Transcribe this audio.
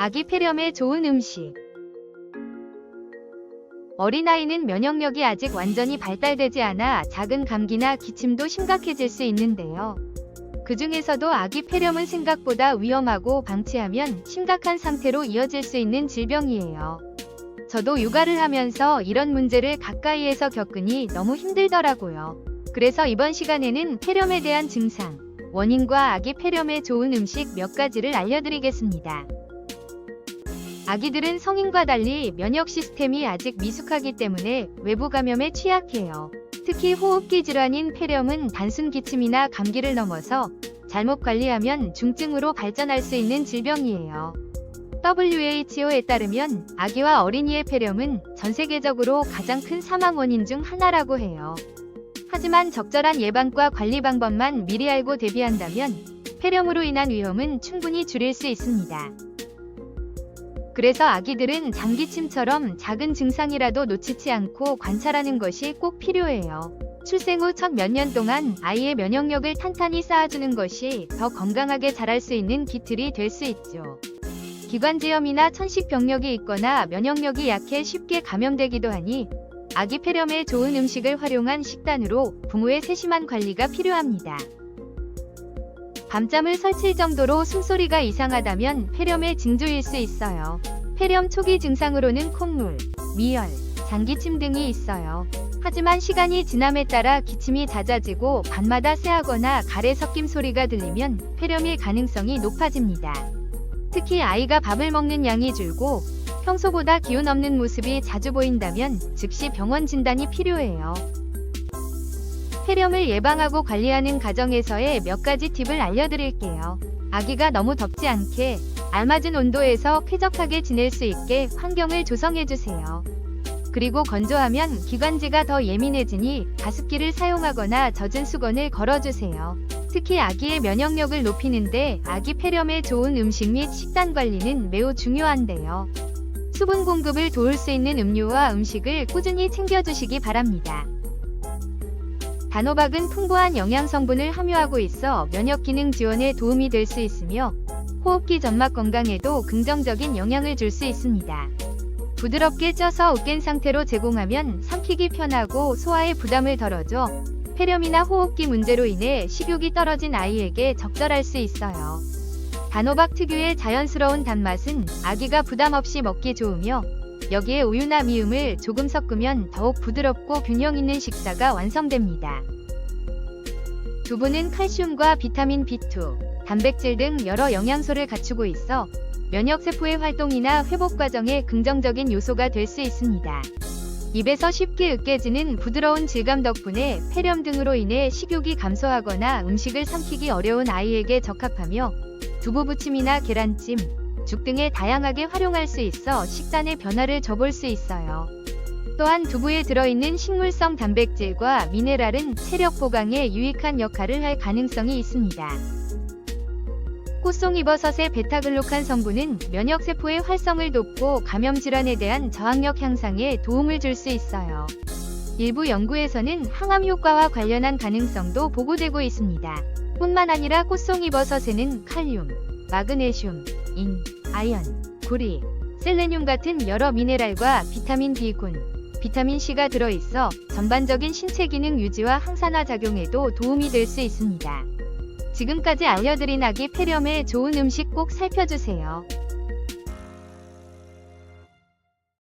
아기 폐렴에 좋은 음식. 어린아이는 면역력이 아직 완전히 발달되지 않아 작은 감기나 기침도 심각해질 수 있는데요. 그 중에서도 아기 폐렴은 생각보다 위험하고 방치하면 심각한 상태로 이어질 수 있는 질병이에요. 저도 육아를 하면서 이런 문제를 가까이에서 겪으니 너무 힘들더라고요. 그래서 이번 시간에는 폐렴에 대한 증상, 원인과 아기 폐렴에 좋은 음식 몇 가지를 알려드리겠습니다. 아기들은 성인과 달리 면역 시스템이 아직 미숙하기 때문에 외부 감염에 취약해요. 특히 호흡기 질환인 폐렴은 단순 기침이나 감기를 넘어서 잘못 관리하면 중증으로 발전할 수 있는 질병이에요. WHO에 따르면 아기와 어린이의 폐렴은 전 세계적으로 가장 큰 사망 원인 중 하나라고 해요. 하지만 적절한 예방과 관리 방법만 미리 알고 대비한다면 폐렴으로 인한 위험은 충분히 줄일 수 있습니다. 그래서 아기들은 장기침처럼 작은 증상이라도 놓치지 않고 관찰하는 것이 꼭 필요해요. 출생 후 첫 몇 년 동안 아이의 면역력을 탄탄히 쌓아주는 것이 더 건강하게 자랄 수 있는 기틀이 될 수 있죠. 기관지염이나 천식병력이 있거나 면역력이 약해 쉽게 감염되기도 하니 아기 폐렴에 좋은 음식을 활용한 식단으로 부모의 세심한 관리가 필요합니다. 밤잠을 설칠 정도로 숨소리가 이상하다면 폐렴의 징조일 수 있어요. 폐렴 초기 증상으로는 콧물, 미열, 장기침 등이 있어요. 하지만 시간이 지남에 따라 기침이 잦아지고 밤마다 새하거나 가래 섞임 소리가 들리면 폐렴일 가능성이 높아집니다. 특히 아이가 밥을 먹는 양이 줄고 평소보다 기운 없는 모습이 자주 보인다면 즉시 병원 진단이 필요해요. 폐렴을 예방하고 관리하는 가정에서의 몇 가지 팁을 알려드릴게요. 아기가 너무 덥지 않게 알맞은 온도에서 쾌적하게 지낼 수 있게 환경을 조성해주세요. 그리고 건조하면 기관지가 더 예민해지니 가습기를 사용하거나 젖은 수건을 걸어주세요. 특히 아기의 면역력을 높이는데 아기 폐렴에 좋은 음식 및 식단 관리는 매우 중요한데요. 수분 공급을 도울 수 있는 음료와 음식을 꾸준히 챙겨주시기 바랍니다. 단호박은 풍부한 영양 성분을 함유하고 있어 면역 기능 지원에 도움이 될 수 있으며 호흡기 점막 건강에도 긍정적인 영향을 줄 수 있습니다. 부드럽게 쪄서 으깬 상태로 제공하면 삼키기 편하고 소화에 부담을 덜어줘 폐렴이나 호흡기 문제로 인해 식욕이 떨어진 아이에게 적절할 수 있어요. 단호박 특유의 자연스러운 단맛은 아기가 부담 없이 먹기 좋으며 여기에 우유나 미음을 조금 섞으면 더욱 부드럽고 균형 있는 식사가 완성됩니다. 두부는 칼슘과 비타민 B2, 단백질 등 여러 영양소를 갖추고 있어 면역세포의 활동이나 회복 과정에 긍정적인 요소가 될 수 있습니다. 입에서 쉽게 으깨지는 부드러운 질감 덕분에 폐렴 등으로 인해 식욕이 감소하거나 음식을 삼키기 어려운 아이에게 적합하며 두부 부침이나 계란찜, 죽 등에 다양하게 활용할 수 있어 식단의 변화를 줘볼 수 있어요. 또한 두부에 들어있는 식물성 단백질과 미네랄은 체력 보강에 유익한 역할을 할 가능성이 있습니다. 꽃송이버섯의 베타글루칸 성분은 면역세포의 활성을 돕고 감염 질환에 대한 저항력 향상에 도움을 줄 수 있어요. 일부 연구에서는 항암 효과와 관련한 가능성도 보고되고 있습니다. 뿐만 아니라 꽃송이버섯에는 칼륨, 마그네슘, 인, 아연, 구리, 셀레늄 같은 여러 미네랄과 비타민 B군, 비타민 C가 들어있어 전반적인 신체 기능 유지와 항산화 작용에도 도움이 될 수 있습니다. 지금까지 알려드린 아기 폐렴에 좋은 음식 꼭 살펴주세요.